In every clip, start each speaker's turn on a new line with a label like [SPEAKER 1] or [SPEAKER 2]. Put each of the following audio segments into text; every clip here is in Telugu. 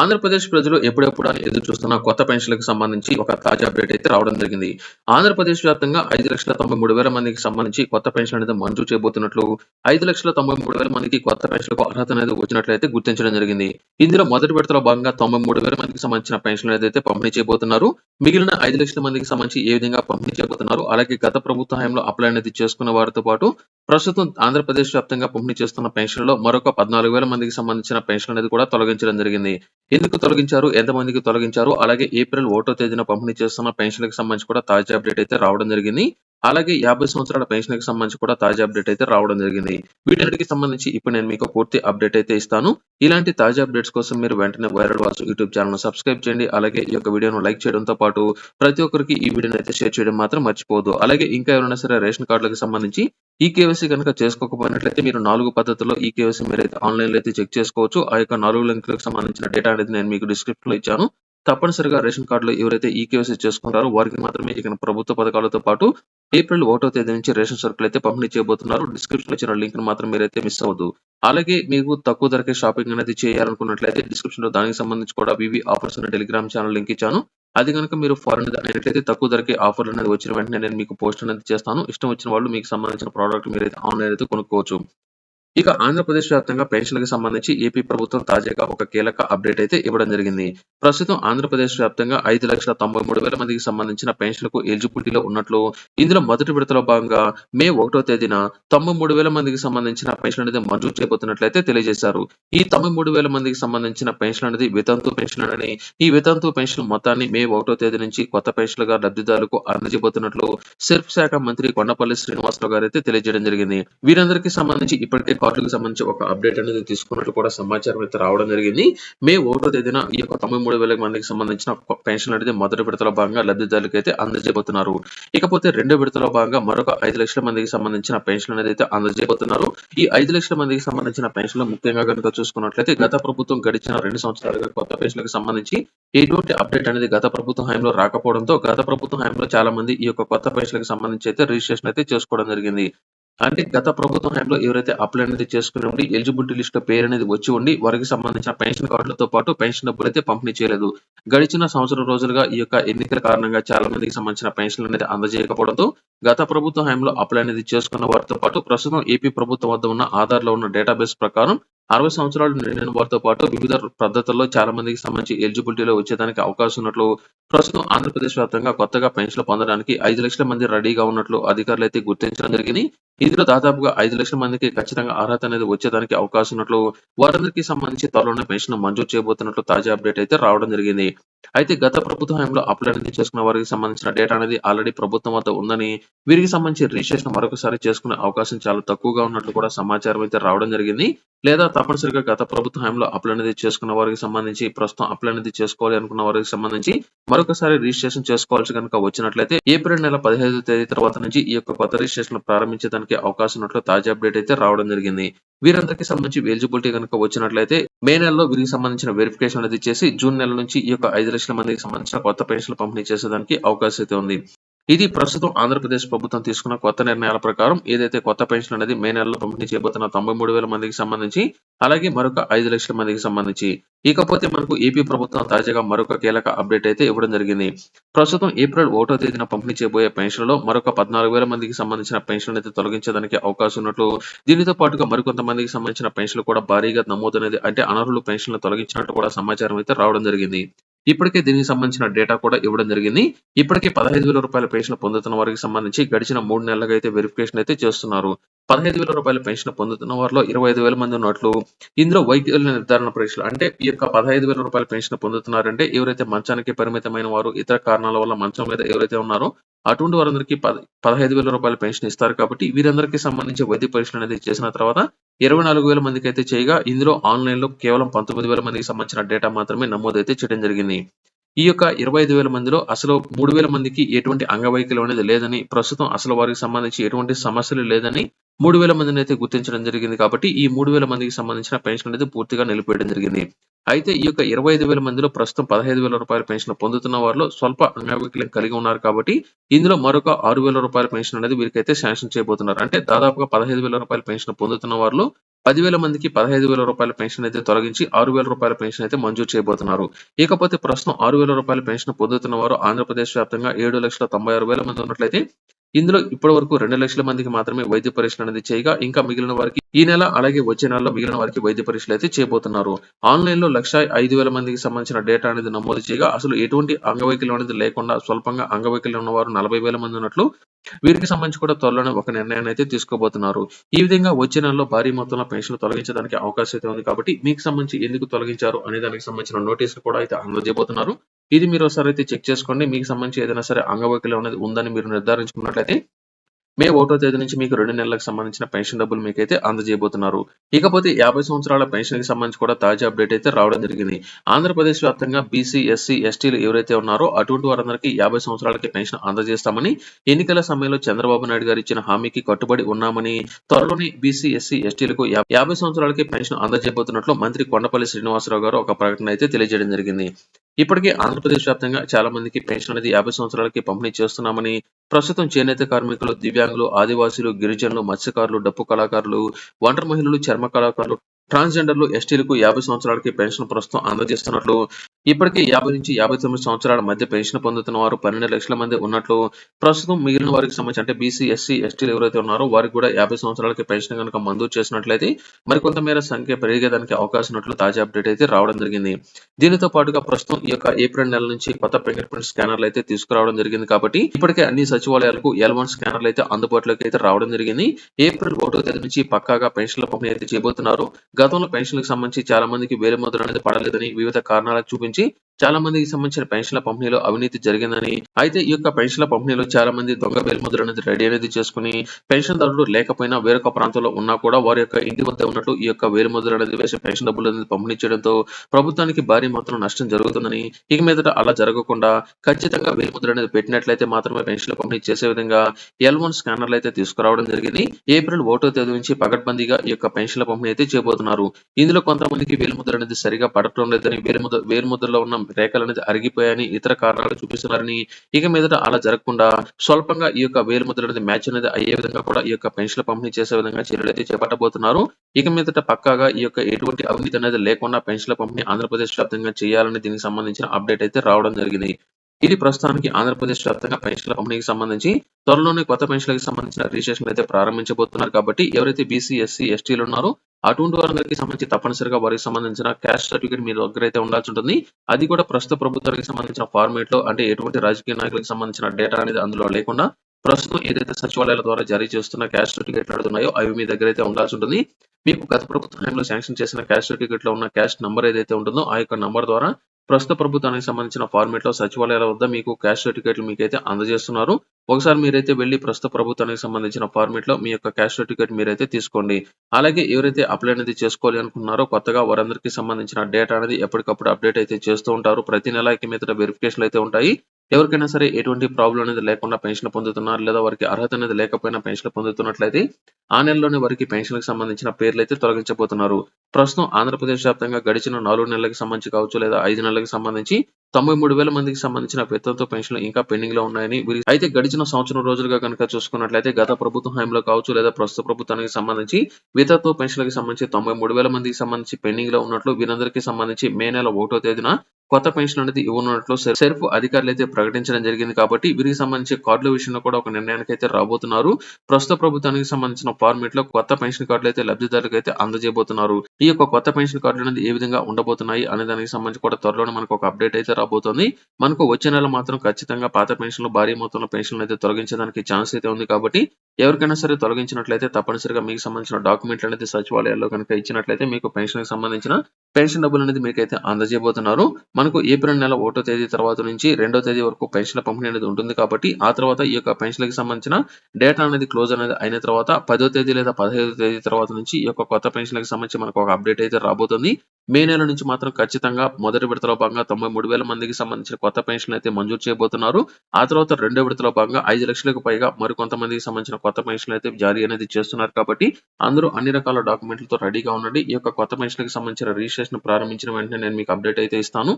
[SPEAKER 1] ఆంధ్రప్రదేశ్ ప్రజలు ఎప్పుడెప్పుడు అని ఎదురు చూస్తున్న కొత్త పెన్షన్లకు సంబంధించి ఒక తాజా అప్డేట్ అయితే రావడం జరిగింది. ఆంధ్రప్రదేశ్ వ్యాప్తంగా ఐదు లక్షల తొంభై మూడు వేల మందికి సంబంధించి కొత్త పెన్షన్ అనేది మంజూరు చేయబోతున్నట్లు ఐదు లక్షల తొంభై మూడు వేల మందికి కొత్త పెన్షన్లకు అర్హత అనేది వచ్చినట్లయితే గుర్తించడం జరిగింది. ఇందులో మొదటి విడతలో భాగంగా తొంభై మూడు వేల మందికి సంబంధించిన పెన్షన్ ఏదైతే పంపిణీ చేయబోతున్నారు. మిగిలిన ఐదు లక్షల మందికి సంబంధించి ఏ విధంగా పంపిణీ చేయబోతున్నారు? అలాగే గత ప్రభుత్వ హయాంలో అప్లై అనేది చేసుకున్న వారితో పాటు ప్రస్తుతం ఆంధ్రప్రదేశ్ వ్యాప్తంగా పంపిణీ చేస్తున్న పెన్షన్లో మరొక పద్నాలుగు వేల మందికి సంబంధించిన పెన్షన్ అనేది కూడా తొలగించడం జరిగింది. ఎందుకు తొలగించారు? ఎంతమందికి తొలగించారు? అలాగే ఏప్రిల్ ఒకటో తేదీన పంపిణీ చేస్తున్న పెన్షన్లకు సంబంధించి కూడా తాజా అప్డేట్ అయితే రావడం జరిగింది. అలాగే యాభై సంవత్సరాల పెన్షన్కి సంబంధించి కూడా తాజా అప్డేట్ అయితే రావడం జరిగింది. వీటన్నిటికి సంబంధించి ఇప్పుడు నేను మీకు పూర్తి అప్డేట్ అయితే ఇస్తాను. ఇలాంటి తాజా అప్డేట్స్ కోసం మీరు వెంటనే viral Vasu YouTube channel subscribe చేయండి. అలాగే ఈ యొక్క వీడియోను లైక్ చేయడంతో పాటు ప్రతి ఒక్కరికి ఈ వీడియోని అయితే షేర్ చేయడం మాత్రం మర్చిపోదు అలాగే ఇంకా ఎవరైనా సరే రేషన్ కార్డులకు సంబంధించి ఈ కేవైసీ కనుక చేసుకోకపోయినట్లయితే మీరు నాలుగు పద్ధతుల్లో ఈ కేవైసీ మీరు అయితే ఆన్లైన్లో అయితే చెక్ చేసుకోవచ్చు. ఆ యొక్క నాలుగు లింకులకు సంబంధించిన డేటా అనేది నేను మీకు డిస్క్రిప్షన్లో ఇచ్చాను. తప్పనిసరిగా రేషన్ కార్డులో ఎవరైతే ఈ కేవైసీ చేసుకుంటారో వారికి మాత్రమే ఇక ప్రభుత్వ పథకాలతో పాటు ఏప్రిల్ ఒకటో తేదీ నుంచి రేషన్ సరుకులు అయితే పంపిణీ చేయబోతున్నారు. డిస్క్రిప్షన్ ఇచ్చిన లింక్ మాత్రం మీరైతే మిస్ అవ్వద్దు. అలాగే మీకు తక్కువ ధరకే షాపింగ్ అనేది చేయాలనుకున్నట్లయితే డిస్క్రిప్షన్లో దానికి సంబంధించి కూడా వివి ఆఫర్స్ అనే టెలిగ్రామ్ ఛానల్ లింక్ ఇచ్చాను. అది కనుక మీరు ఫారెన్ అయినట్లయితే తక్కువ ధరకే ఆఫర్లు అనేది వచ్చిన వెంటనే నేను మీకు పోస్ట్ అనేది చేస్తాను. ఇష్టం వచ్చిన వాళ్ళు మీకు సంబంధించిన ప్రోడక్ట్ మీరైతే ఆన్లైన్ అయితే కొనుక్కోవచ్చు. ఇక ఆంధ్రప్రదేశ్ వ్యాప్తంగా పెన్షన్లకు సంబంధించి ఏపీ ప్రభుత్వం తాజాగా ఒక కీలక అప్డేట్ అయితే ఇవ్వడం జరిగింది. ప్రస్తుతం ఆంధ్రప్రదేశ్ వ్యాప్తంగా ఐదు లక్షల తొంభై మూడు వేల మందికి సంబంధించిన పెన్షన్లకు ఎలిజిబిలిటీలో ఉన్నట్లు ఇందులో మొదటి విడతలో భాగంగా మే ఒకటో తేదీన తొంభై మూడు వేల మందికి సంబంధించిన పెన్షన్ అనేది మంజూరు చేయబోతున్నట్లయితే తెలియజేశారు. ఈ తొంభై మూడు వేల మందికి సంబంధించిన పెన్షన్ అనేది వితంతు పెన్షన్ అని ఈ వితంతు పెన్షన్ మొత్తాన్ని మే ఒకటో తేదీ నుంచి కొత్త పెన్షన్లుగా లబ్ధిదారులకు అందజేయబోతున్నట్లు సిర్ఫ్ శాఖ మంత్రి కొండపల్లి శ్రీనివాసరావు గారు అయితే తెలియజేయడం జరిగింది. వీరందరికీ సంబంధించి ఇప్పటికే కార్డులకు సంబంధించి ఒక అప్డేట్ అనేది తీసుకున్నట్లు కూడా సమాచారం అయితే రావడం జరిగింది. మే ఒకటో తేదీన ఈ యొక్క తొంభై మూడు వేల మందికి సంబంధించిన పెన్షన్ అనేది మొదటి విడతలో భాగంగా లబ్ధిదారులకు అయితే అందజేయబోతున్నారు. ఇకపోతే రెండో విడతలో భాగంగా మరొక ఐదు లక్షల మందికి సంబంధించిన పెన్షన్ అనేది అయితే అందజేయబోతున్నారు. ఈ ఐదు లక్షల మందికి సంబంధించిన పెన్షన్లు ముఖ్యంగా కనుక చూసుకున్నట్లయితే గత ప్రభుత్వం గడిచిన రెండు సంవత్సరాలుగా కొత్త పెన్షన్లకు సంబంధించి ఎటువంటి అప్డేట్ అనేది గత ప్రభుత్వం హయాంలో రాకపోవడంతో గత ప్రభుత్వం హయాంలో చాలా మంది ఈ యొక్క కొత్త పెన్షన్లకు సంబంధించి అయితే రిజిస్ట్రేషన్ అయితే చేసుకోవడం జరిగింది. అంటే గత ప్రభుత్వం హయాంలో ఎవరైతే అప్లై అనేది చేసుకుని ఉండి ఎలిజిబిలిటీ లిస్ట్లో పేరు అనేది వచ్చి ఉండి వారికి సంబంధించిన పెన్షన్ కార్డులతో పాటు పెన్షన్ డబ్బులు అయితే పంపిణీ చేయలేదు. గడిచిన సంవత్సరం రోజులుగా ఈ యొక్క ఎన్నికల కారణంగా చాలా మందికి సంబంధించిన పెన్షన్లు అనేది అందజేయకపోవడంతో గత ప్రభుత్వ హయాంలో అప్లై అనేది చేసుకున్న వారితో పాటు ప్రస్తుతం ఏపీ ప్రభుత్వం వద్ద ఉన్న ఆధార్లో ఉన్న డేటాబేస్ ప్రకారం అరవై సంవత్సరాలు నిండిన వారితో పాటు వివిధ పద్ధతుల్లో చాలా మందికి సంబంధించి ఎలిజిబిలిటీలో వచ్చేదానికి అవకాశం ఉన్నట్లు ప్రస్తుతం ఆంధ్రప్రదేశ్ వ్యాప్తంగా కొత్తగా పెన్షన్లు పొందడానికి ఐదు లక్షల మంది రెడీగా ఉన్నట్లు అధికారులు అయితే గుర్తించడం జరిగింది. ఇందులో దాదాపుగా ఐదు లక్షల మందికి ఖచ్చితంగా అర్హత అనేది వచ్చేదానికి అవకాశం ఉన్నట్లు వారందరికీ సంబంధించి త్వరలోనే పెన్షన్ మంజూరు చేయబోతున్నట్లు తాజా అప్డేట్ అయితే రావడం జరిగింది. అయితే గత ప్రభుత్వ హయాంలో అప్లై అనేది చేసుకున్న వారికి సంబంధించిన డేటా అనేది ఆల్రెడీ ప్రభుత్వం వద్ద ఉందని వీరికి సంబంధించి రిజిస్ట్రేషన్ మరొకసారి చేసుకునే అవకాశం చాలా తక్కువగా ఉన్నట్లు కూడా సమాచారం అయితే రావడం జరిగింది. లేదా తప్పనిసరిగా గత ప్రభుత్వ హయాంలో అప్లై అనేది చేసుకున్న వారికి సంబంధించి ప్రస్తుతం అప్లై అనేది చేసుకోవాలి అనుకున్న వారికి సంబంధించి మరొకసారి రిజిస్ట్రేషన్ చేసుకోవాల్సి కనుక వచ్చినట్లయితే ఏప్రిల్ నెల పదిహేదు తేదీ తర్వాత నుంచి ఈ యొక్క కొత్త రిజిస్ట్రేషన్ ప్రారంభించడానికి అవకాశం ఉన్నట్లు తాజా అప్డేట్ అయితే రావడం జరిగింది. వీరందరికీ సంబంధించి ఎలిజిబిలిటీ కనుక వచ్చినట్లయితే మే నెలలో వీరికి సంబంధించిన వెరిఫికేషన్ అనేది చేసి జూన్ నెల నుంచి ఈ యొక్క ఐదు లక్షల మందికి సంబంధించిన కొత్త పెన్షన్లు పంపిణీ చేసేదానికి అవకాశం అయితే ఉంది. ఇది ప్రస్తుతం ఆంధ్రప్రదేశ్ ప్రభుత్వం తీసుకున్న కొత్త నిర్ణయాల ప్రకారం ఏదైతే కొత్త పెన్షన్ అనేది మే నెలలో పంపిణీ చేయబోతున్న తొంభై మూడు వేల మందికి సంబంధించి అలాగే మరొక ఐదు లక్షల మందికి సంబంధించి. ఇకపోతే మనకు ఏపీ ప్రభుత్వం తాజాగా మరొక కీలక అప్డేట్ అయితే ఇవ్వడం జరిగింది. ప్రస్తుతం ఏప్రిల్ ఒకటో తేదీన పంపిణీ చేయబోయే పెన్షన్లో మరొక పద్నాలుగు వేల మందికి సంబంధించిన పెన్షన్ అయితే తొలగించడానికి అవకాశం ఉన్నట్లు దీనితో పాటుగా మరికొంతమందికి సంబంధించిన పెన్షన్లు కూడా భారీగా నమోదు అనేది అంటే అనర్హులు పెన్షన్లు తొలగించినట్టు కూడా సమాచారం అయితే రావడం జరిగింది. ఇప్పటికే దీనికి సంబంధించిన డేటా కూడా ఇవ్వడం జరిగింది. ఇప్పటికే పదహైదు వేల రూపాయల పెన్షన్ పొందుతున్న వారికి సంబంధించి గడిచిన మూడు నెలలుగా అయితే వెరిఫికేషన్ అయితే చేస్తున్నారు. పదహైదు వేల రూపాయల పెన్షన్ పొందుతున్న వారిలో ఇరవై ఐదు వేల మంది ఉన్నట్లు ఇందులో వైద్యుల నిర్ధారణ పరీక్షలు అంటే ఈ యొక్క పదహైదు వేల రూపాయల పెన్షన్ పొందుతున్నారంటే ఎవరైతే మంచానికి పరిమితమైన వారు ఇతర కారణాల వల్ల మంచం మీద ఎవరైతే ఉన్నారో అటువంటి వారందరికీ పద పదహైదు వేల రూపాయల పెన్షన్ ఇస్తారు కాబట్టి వీరందరికీ సంబంధించి వైద్య పరీక్షలు అనేది చేసిన తర్వాత ఇరవై నాలుగు వేల మందికి అయితే చేయగా ఇందులో ఆన్లైన్లో కేవలం పంతొమ్మిది వేల మందికి సంబంధించిన డేటా మాత్రమే నమోదైతే చేయడం జరిగింది. ఈ యొక్క ఇరవై ఐదు వేల మందిలో అసలు మూడు వేల మందికి ఎటువంటి అంగవైకల్యం అనేది లేదని ప్రస్తుతం అసలు వారికి సంబంధించి ఎటువంటి సమస్యలు లేదని మూడు వేల మందిని అయితే గుర్తించడం జరిగింది కాబట్టి ఈ మూడు వేల మందికి సంబంధించిన పెన్షన్ అనేది పూర్తిగా నిలిపేయడం జరిగింది. అయితే ఈ యొక్క ఇరవై ఐదు వేల మందిలో ప్రస్తుతం పదహైదు వేల రూపాయల పెన్షన్ పొందుతున్న వారిలో స్వల్ప అంగవైకల్యం కలిగి ఉన్నారు కాబట్టి ఇందులో మరొక ఆరు వేల రూపాయల పెన్షన్ అనేది వీరికైతే శాంక్షన్ చేయబోతున్నారు. అంటే దాదాపుగా పదహైదు వేల రూపాయల పెన్షన్ పొందుతున్న వారిలో పదివేల మందికి పదహైదు వేల రూపాయల పెన్షన్ అయితే తొలగించి ఆరు వేల రూపాయల పెన్షన్ అయితే మంజూరు చేయబోతున్నారు. ఇకపోతే ప్రస్తుతం ఆరు వేల రూపాయల పెన్షన్ పొందుతున్న వారు ఆంధ్రప్రదేశ్ వ్యాప్తంగా ఏడు లక్షల తొంభై ఆరు వేల మంది ఉన్నట్లయితే ఇందులో ఇప్పటి వరకు రెండు లక్షల మందికి మాత్రమే వైద్య పరీక్షలు అనేది చేయగా ఇంకా మిగిలిన వారికి ఈ నెల అలాగే వచ్చే నెలలో మిగిలిన వారికి వైద్య పరీక్షలు అయితే చేయబోతున్నారు. ఆన్లైన్లో లక్ష ఐదు వేల మందికి సంబంధించిన డేటా అనేది నమోదు చేయగా అసలు ఎటువంటి అంగవైకల్యం అనేది లేకుండా స్వల్పంగా అంగవైకల్యం ఉన్నవారు నలభై వేల మంది ఉన్నట్లు వీరికి సంబంధించి కూడా త్వరలోనే ఒక నిర్ణయాన్ని అయితే తీసుకోబోతున్నారు. ఈ విధంగా వచ్చే నెలలో భారీ మొత్తంలో పెన్షన్లు తొలగించడానికి అవకాశం అయితే ఉంది కాబట్టి మీకు సంబంధించి ఎందుకు తొలగించారు అనే దానికి సంబంధించిన నోటీసులు కూడా అయితే అందజేయబోతున్నారు. ఇది మీరు ఒకసారి అయితే చెక్ చేసుకోండి. మీకు సంబంధించి ఏదైనా సరే అంగవైకల్యం అనేది ఉందని మీరు నిర్ధారించుకున్నట్లయితే మే ఒకటో తేదీ నుంచి మీకు రెండు నెలలకు సంబంధించిన పెన్షన్ డబ్బులు మీకైతే అందజేయబోతున్నారు. ఇకపోతే యాభై సంవత్సరాల పెన్షన్కి సంబంధించి కూడా తాజా అప్డేట్ అయితే రావడం జరిగింది. ఆంధ్రప్రదేశ్ వ్యాప్తంగా బీసీ ఎస్సీ ఎస్టీలు ఎవరైతే ఉన్నారో అటువంటి వారందరికీ యాభై సంవత్సరాలకి పెన్షన్ అందజేస్తామని ఎన్నికల సమయంలో చంద్రబాబు నాయుడు గారు ఇచ్చిన హామీకి కట్టుబడి ఉన్నామని త్వరలోనే బీసీ ఎస్సీ ఎస్టీలకు యాభై సంవత్సరాలకి పెన్షన్ అందజేయబోతున్నట్లు మంత్రి కొండపల్లి శ్రీనివాసరావు గారు ఒక ప్రకటన అయితే తెలియజేయడం జరిగింది. ఇప్పటికే ఆంధ్రప్రదేశ్ వ్యాప్తంగా చాలా మందికి పెన్షన్ అనేది యాభై సంవత్సరాలకి పంపిణీ చేస్తున్నామని ప్రస్తుతం చేనేత కార్మికులు దివ్యాంగులు ఆదివాసీలు గిరిజనులు మత్స్యకారులు డప్పు కళాకారులు ఒంటరి మహిళలు చర్మ కళాకారులు ట్రాన్స్జెండర్లు ఎస్టీలకు యాభై సంవత్సరాలకి పెన్షన్ ప్రస్తుతం అందజేస్తున్నట్లు ఇప్పటికే యాభై నుంచి యాభై తొమ్మిది సంవత్సరాల మధ్య పెన్షన్ పొందుతున్న వారు పన్నెండు లక్షల మంది ఉన్నట్లు ప్రస్తుతం మిగిలిన వారికి సంబంధించి అంటే బీసీ ఎస్సీ ఎస్టీలు ఎవరైతే ఉన్నారో వారికి కూడా యాభై సంవత్సరాలకి పెన్షన్ కనుక మంజూరు చేసినట్లయితే మరికొంత మేర సంఖ్య పెరిగేదానికి అవకాశం ఉన్నట్లు తాజా అప్డేట్ అయితే రావడం జరిగింది. దీనితో పాటుగా ప్రస్తుతం ఈ యొక్క ఏప్రిల్ నెల నుంచి కొత్త ఫింగర్ ప్రింట్ స్కానర్లు అయితే తీసుకురావడం జరిగింది కాబట్టి ఇప్పటికే అన్ని సచివాలయాలకు ఎల్ వన్ స్కానర్లు అయితే అందుబాటులోకి అయితే రావడం జరిగింది. ఏప్రిల్ ఒకటో తేదీ నుంచి పక్కాగా పెన్షన్ల పంపిణీ అయితే చేయబోతున్నారు. గతంలో పెన్షన్లకు సంబంధించి చాలా మందికి వేలు ముద్ర అనేది పడలేదని వివిధ కారణాలకు చూపించి చాలా మందికి సంబంధించిన పెన్షన్ల పంపిణీలో అవినీతి జరిగిందని అయితే ఈ యొక్క పెన్షన్ల పంపిణీలో చాలా మంది దొంగ వేలుముద్ర అనేది రెడీ అనేది చేసుకుని పెన్షన్ దారులు లేకపోయినా వేరొక ప్రాంతంలో ఉన్నా కూడా వారి యొక్క ఇంటి వద్ద ఉన్నట్లు ఈ యొక్క వేలుముద్ర అనేది వేసి పెన్షన్ డబ్బులు అనేది పంపిణీ చేయడంతో ప్రభుత్వానికి భారీ మాత్రం నష్టం జరుగుతుందని ఇక మీదట అలా జరగకుండా ఖచ్చితంగా వేలుముద్ర అనేది పెట్టినట్లయితే మాత్రమే పెన్షన్ల పంపిణీ చేసే విధంగా ఎల్ వన్ స్కానర్లు అయితే తీసుకురావడం జరిగింది. ఏప్రిల్ ఒకటో తేదీ నుంచి పగడ్బందీగా ఈ యొక్క పెన్షన్ల పంపిణీ అయితే చేయబోతున్నారు. ఇందులో కొంతమందికి వేలుముద్ర అనేది సరిగా పడటం లేదని వేలుముద్ర వేలుముద్రలో ఉన్న రేఖలు అనేది అరిగిపోయాయని ఇతర కారణాలు చూపిస్తున్నారని ఇక మీదట అలా జరగకుండా స్వల్పంగా ఈ యొక్క వేలుముద్ర అనేది మ్యాచ్ అనేది అయ్యే విధంగా కూడా ఈ యొక్క పెన్షన్ పంపిణీ చేసే విధంగా చర్యలు అయితే చేపట్టబోతున్నారు. ఇక మీదట పక్కాగా ఈ యొక్క ఎటువంటి అవినీతి అనేది లేకుండా పెన్షన్ల పంపిణీ ఆంధ్రప్రదేశ్ వ్యాప్తంగా చేయాలని దీనికి సంబంధించిన అప్డేట్ అయితే రావడం జరిగింది. ఇది ప్రస్తుతానికి ఆంధ్రప్రదేశ్ వ్యాప్తంగా పెన్షన్ల పంపిణీకి సంబంధించి త్వరలోనే కొత్త పెన్షన్లకు సంబంధించిన రిజిస్ట్రేషన్ అయితే ప్రారంభించబోతున్నారు కాబట్టి ఎవరైతే బీసీ ఎస్సీ ఎస్టీలు ఉన్నారో అటువంటి వారందరికీ సంబంధించి తప్పనిసరిగా వారికి సంబంధించిన క్యాస్ట్ సర్టిఫికేట్ మీ దగ్గర అయితే ఉండాల్సి ఉంటుంది. అది కూడా ప్రస్తుత ప్రభుత్వానికి సంబంధించిన ఫార్మేట్లో అంటే ఎటువంటి రాజకీయ నాయకులకు సంబంధించిన డేటా అనేది అందులో లేకుండా ప్రస్తుతం ఏదైతే సచివాలయాల ద్వారా జారీ చేస్తున్న క్యాస్ట్ సర్టిఫికేట్ అడుగుతున్నాయో అవి మీ దగ్గర అయితే ఉండాల్సి ఉంటుంది. మీకు గత ప్రభుత్వంలో శాంక్షన్ చేసిన క్యాస్ట్ సర్టిఫికేట్లో ఉన్న క్యాష్ నంబర్ ఏదైతే ఉంటుందో ఆ యొక్క నంబర్ ద్వారా ప్రస్తుత ప్రభుత్వానికి సంబంధించిన ఫార్మేట్లో సచివాలయాల వద్ద మీకు క్యాష్ సర్టిఫికేట్లు మీకైతే అందజేస్తున్నారు. ఒకసారి మీరైతే వెళ్ళి ప్రస్తుత ప్రభుత్వానికి సంబంధించిన ఫార్మేట్లో మీ యొక్క క్యాష్ టికెట్ మీరైతే తీసుకోండి. అలాగే ఎవరైతే అప్లై అనేది చేసుకోవాలి అనుకున్నారో కొత్తగా వారందరికీ సంబంధించిన డేటా అనేది ఎప్పటికప్పుడు అప్డేట్ అయితే చేస్తూ ఉంటారు. ప్రతి నెల మీదట వెరిఫికేషన్ అయితే ఉంటాయి. ఎవరికైనా సరే ఎటువంటి ప్రాబ్లం అనేది లేకుండా పెన్షన్ పొందుతున్నారు లేదా వారికి అర్హత అనేది లేకపోయినా పెన్షన్ పొందుతున్నట్లయితే ఆ నెలలోనే వారికి పెన్షన్కి సంబంధించిన పేర్లు అయితే తొలగించబోతున్నారు. ప్రస్తుతం ఆంధ్రప్రదేశ్ వ్యాప్తంగా గడిచిన నాలుగు నెలలకు సంబంధించి కావచ్చు లేదా ఐదు నెలలకు సంబంధించి తొంభై మూడు వేల మందికి సంబంధించిన వేతనతో పెన్షన్లు ఇంకా పెండింగ్లో ఉన్నాయని వీరి- అయితే గడిచిన సంవత్సరం రోజులుగా కనుక చూసుకున్నట్లయితే గత ప్రభుత్వం హయాంలో కావచ్చు లేదా ప్రస్తుత ప్రభుత్వానికి సంబంధించి వితత్వ పెన్షన్లకు సంబంధించి తొంభై మూడు వేల మందికి సంబంధించి పెండింగ్లో ఉన్నట్లు వీరందరికీ సంబంధించి మే నెల ఒకటో తేదీన కొత్త పెన్షన్ అనేది ఇవ్వనున్నట్లు సెర్ఫ్ అధికారులు అయితే ప్రకటించడం జరిగింది కాబట్టి వీరికి సంబంధించి కార్డుల విషయంలో కూడా ఒక నిర్ణయానికి అయితే రాబోతున్నారు. ప్రస్తుత ప్రభుత్వానికి సంబంధించిన ఫార్మేట్లో కొత్త పెన్షన్ కార్డులు అయితే లబ్ధిదారులకు అయితే అందజేయబోతున్నారు. ఈ యొక్క కొత్త పెన్షన్ కార్డులు అనేది ఏ విధంగా ఉండబోతున్నాయి అనే దానికి సంబంధించి కూడా త్వరలోనే మనకు ఒక అప్డేట్ అయితే రాబోతుంది. మనకు వచ్చే నెల మాత్రం ఖచ్చితంగా పాత పెన్షన్లు భారీ మొత్తంలో పెన్షన్లు అయితే తొలగించడానికి ఛాన్స్ అయితే ఉంది కాబట్టి ఎవరికైనా సరే తొలగించినట్లయితే తప్పనిసరిగా మీకు సంబంధించిన డాక్యుమెంట్లు అనేది సచివాలయాల్లో కనుక ఇచ్చినట్లయితే మీకు పెన్షన్కి సంబంధించిన పెన్షన్ డబ్బులు అనేది మీకైతే అందజేయబోతున్నారు. మనకు ఏప్రిల్ నెల ఒకటో తేదీ తర్వాత నుంచి రెండో తేదీ వరకు పెన్షన్ పంపిణీ అనేది ఉంటుంది కాబట్టి ఆ తర్వాత ఈ యొక్క పెన్షన్లకు సంబంధించిన డేటా అనేది క్లోజ్ అనేది అయిన తర్వాత పదో తేదీ లేదా పదహైదో తేదీ తర్వాత నుంచి ఈ యొక్క కొత్త పెన్షన్లకు సంబంధించి మనకు ఒక అప్డేట్ అయితే రాబోతుంది. మే నెల నుంచి మాత్రం ఖచ్చితంగా మొదటి విడతలో భాగంగా తొంభై మూడు వేల మందికి సంబంధించిన కొత్త పెన్షన్లు అయితే మంజూరు చేయబోతున్నారు. ఆ తర్వాత రెండో విడతలో భాగంగా ఐదు లక్షలకు పైగా మరికొంతమందికి సంబంధించిన కొత్త పెన్షన్లు అయితే జారీ అనేది చేస్తున్నారు కాబట్టి అందరూ అన్ని రకాల డాక్యుమెంట్లతో రెడీగా ఉండండి. ఈ యొక్క కొత్త పెన్షన్లకు సంబంధించిన రిజిస్ట్రేషన్ ప్రారంభించిన వెంటనే నేను మీకు అప్డేట్ అయితే ఇస్తాను.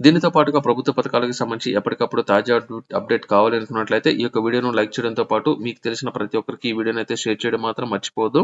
[SPEAKER 1] దీనితో పాటుగా ప్రభుత్వ పథకాలకు సంబంధించి ఎప్పటికప్పుడు తాజా అప్డేట్ కావాలి అనుకున్నట్లయితే ఈ యొక్క వీడియోను లైక్ చేయడంతో పాటు మీకు తెలిసిన ప్రతి ఒక్కరికి ఈ వీడియోని అయితే షేర్ చేయడం మాత్రం మర్చిపోవద్దు.